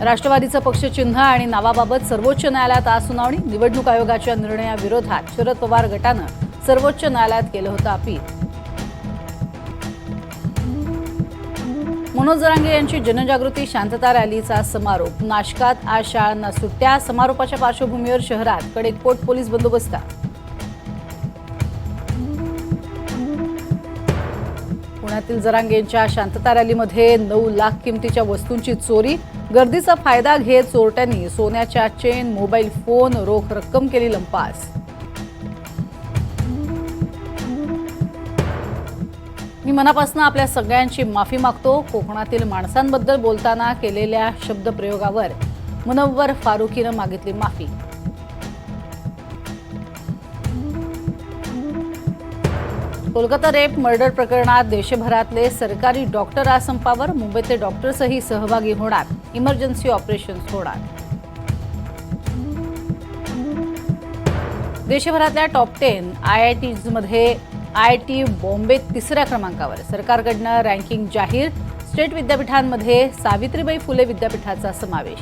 राष्ट्रवादीचं पक्षचिन्ह आणि नावाबाबत सर्वोच्च न्यायालयात आज सुनावणी. निवडणूक आयोगाच्या निर्णयाविरोधात शरद पवार गटानं सर्वोच्च न्यायालयात केलं होतं अपील. मनोज जरांगे यांची जनजागृती शांतता रॅलीचा समारोप. नाशकात आज शाळांना सुट्ट्या. समारोपाच्या पार्श्वभूमीवर शहरात कडेकोट पोलीस बंदोबस्त. पुण्यातील जरांगेंच्या शांतता रॅलीमध्ये नऊ लाख किमतीच्या वस्तूंची चोरी. गर्दीचा फायदा घेत चोरट्यांनी सोन्याच्या चेन मोबाईल फोन रोख रक्कम केली लंपास. मी मनापासून आपल्या सगळ्यांची माफी मागतो. कोकणातील माणसांबद्दल बोलताना केलेल्या शब्दप्रयोगावर मुनव्वर फारुकीनं मागितली माफी. कोलकाता रेप मर्डर प्रकरणात देशभरातले सरकारी डॉक्टर आज संपावर मुंबईतले डॉक्टर्सही सहभागी होणार. इमर्जन्सी ऑपरेशन्स होणार. देशभरातल्या टॉप टेन आय आय टीजमध्ये आय आय टी बॉम्बे तिसऱ्या क्रमांकावर. सरकारकडनं रँकिंग जाहीर. स्टेट विद्यापीठांमध्ये सावित्रीबाई फुले विद्यापीठाचा समावेश.